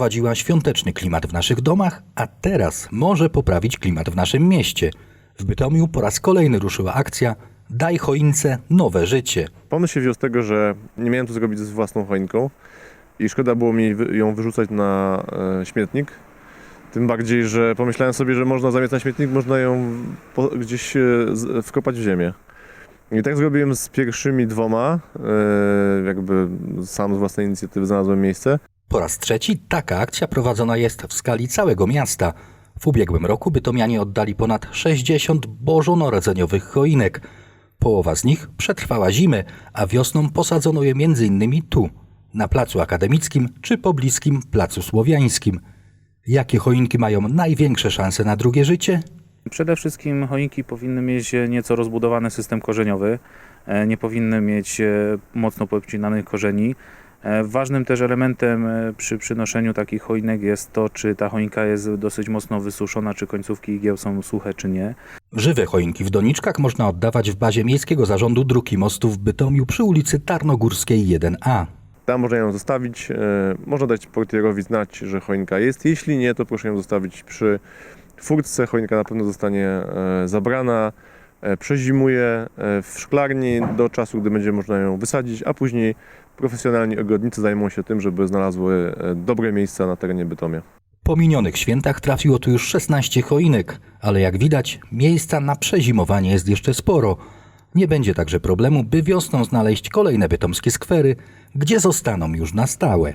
wprowadziła świąteczny klimat w naszych domach, a teraz może poprawić klimat w naszym mieście. W Bytomiu po raz kolejny ruszyła akcja Daj choince nowe życie. Pomysł się wziął z tego, że nie miałem to zrobić z własną choinką i szkoda było mi ją wyrzucać na e, śmietnik. Tym bardziej, że pomyślałem sobie, że można zamiast na śmietnik, można ją gdzieś e, z, wkopać w ziemię. I tak zrobiłem z pierwszymi dwoma, e, jakby sam z własnej inicjatywy znalazłem miejsce. Po raz trzeci taka akcja prowadzona jest w skali całego miasta. W ubiegłym roku bytomianie oddali ponad 60 bożonarodzeniowych choinek. Połowa z nich przetrwała zimy, a wiosną posadzono je m.in. tu, na Placu Akademickim czy pobliskim Placu Słowiańskim. Jakie choinki mają największe szanse na drugie życie? Przede wszystkim choinki powinny mieć nieco rozbudowany system korzeniowy, e, nie powinny mieć e, mocno popcinanych korzeni. E, Ważnym też elementem e, przy przynoszeniu takich choinek jest to, czy ta choinka jest dosyć mocno wysuszona, czy końcówki igieł są suche, czy nie. Żywe choinki w doniczkach można oddawać w bazie Miejskiego Zarządu Dróg i Mostów w Bytomiu przy ulicy Tarnogórskiej 1A. Tam można ją zostawić, e, można dać portierowi znać, że choinka jest. Jeśli nie, to proszę ją zostawić przy furtce. Choinka na pewno zostanie zabrana, przezimuje e, w szklarni do czasu, gdy będzie można ją wysadzić, a później profesjonalni ogrodnicy zajmą się tym, żeby znalazły e, dobre miejsca na terenie Bytomia. Po minionych świętach trafiło tu już 16 choinek, ale jak widać, miejsca na przezimowanie jest jeszcze sporo. Nie będzie także problemu, by wiosną znaleźć kolejne bytomskie skwery, gdzie zostaną już na stałe.